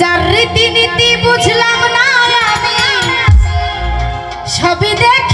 যার রীতিনীতি বুঝলাম না আমি সবই দেখি